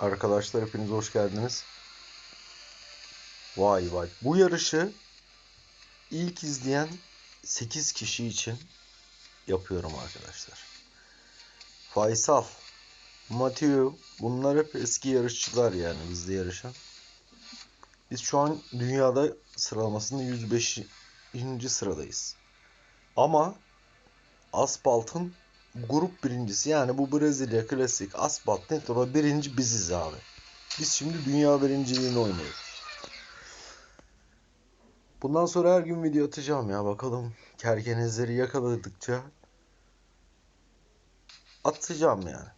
Arkadaşlar hepiniz hoş geldiniz. Vay vay. Bu yarışı ilk izleyen 8 kişi için yapıyorum arkadaşlar. Faysal, Matthew bunlar hep eski yarışçılar yani bizde yarışan. Biz şu an dünyada sıralamasında 105. sıradayız. Ama Asfalt'ın grup birincisi yani bu Brezilya klasik Asfalt Nitro'da birinci biziz abi. Biz şimdi dünya birinciliğini oynuyoruz. Bundan sonra her gün video atacağım ya bakalım kerkenezleri yakaladıkça atacağım yani.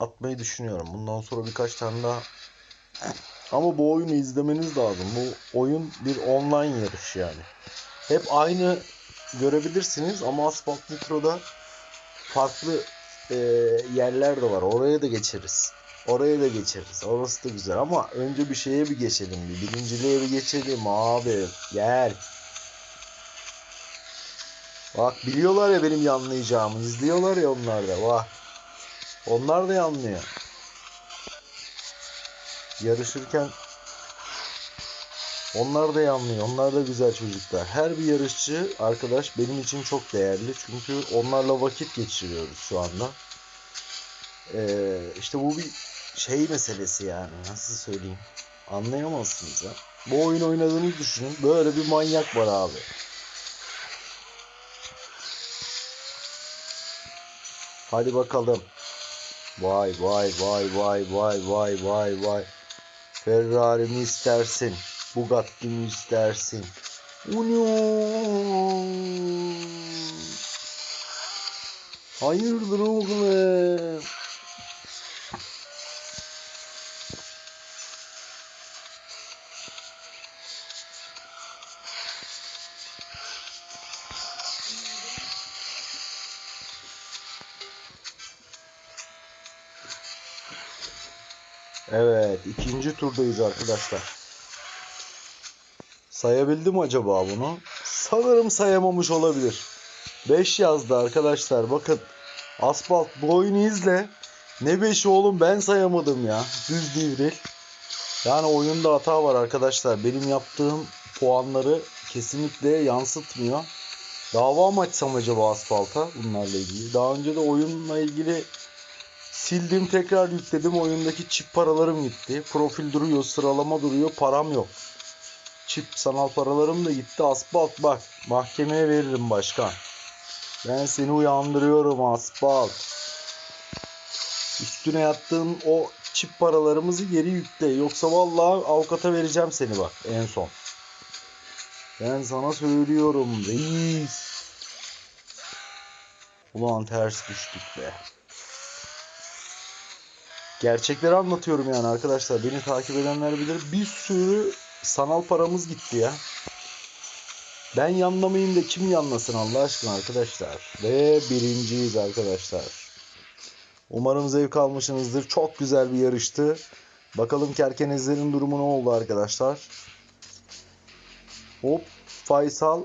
Atmayı düşünüyorum. Bundan sonra birkaç tane daha ama bu oyunu izlemeniz lazım. Bu oyun bir online yarış yani. Hep aynı görebilirsiniz ama Asphalt Nitro'da farklı e, yerler de var. Oraya da geçeriz. Oraya da geçeriz. Orası da güzel ama önce bir şeye bir geçelim. Bir birinciliğe bir geçelim abi. Gel. Bak biliyorlar ya benim yanlayacağımı. izliyorlar ya onlar da. Bak. Onlar da yanlıyor. Yarışırken onlar da yanlıyor. Onlar da güzel çocuklar. Her bir yarışçı arkadaş benim için çok değerli. Çünkü onlarla vakit geçiriyoruz şu anda. Ee, işte bu bir şey meselesi yani. Nasıl söyleyeyim? Anlayamazsınız ya. Bu oyun oynadığınızı düşünün. Böyle bir manyak var abi. Hadi bakalım. Vay vay vay vay vay vay vay vay. Ferrari mi istersin? Bugatti mi istersin? Uno. Hayırdır oğlum? Evet, ikinci turdayız arkadaşlar. Sayabildim acaba bunu? Sanırım sayamamış olabilir. 5 yazdı arkadaşlar. Bakın Asfalt bu oyunu izle. Ne 5'i oğlum ben sayamadım ya. Düz divril. Yani oyunda hata var arkadaşlar. Benim yaptığım puanları kesinlikle yansıtmıyor. Dava mı açsam acaba Asfalt'a bunlarla ilgili? Daha önce de oyunla ilgili sildim tekrar yükledim. Oyundaki çip paralarım gitti. Profil duruyor, sıralama duruyor, param yok. Çip sanal paralarım da gitti. Asfalt bak mahkemeye veririm başkan. Ben seni uyandırıyorum asfalt. Üstüne yattığın o çip paralarımızı geri yükle. Yoksa vallahi avukata vereceğim seni bak en son. Ben sana söylüyorum reis. Ulan ters düştük be. Gerçekleri anlatıyorum yani arkadaşlar. Beni takip edenler bilir. Bir sürü sanal paramız gitti ya. Ben yanlamayayım da kim yanlasın Allah aşkına arkadaşlar. Ve birinciyiz arkadaşlar. Umarım zevk almışsınızdır. Çok güzel bir yarıştı. Bakalım Kerkenezlerin durumu ne oldu arkadaşlar. Hop Faysal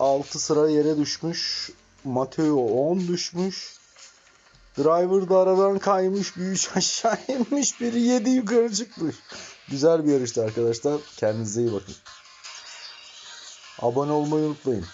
6 sıra yere düşmüş. Mateo 10 düşmüş. Driver da aradan kaymış. Bir 3 aşağı inmiş. Biri 7 yukarı çıkmış. Güzel bir yarıştı arkadaşlar. Kendinize iyi bakın. Abone olmayı unutmayın.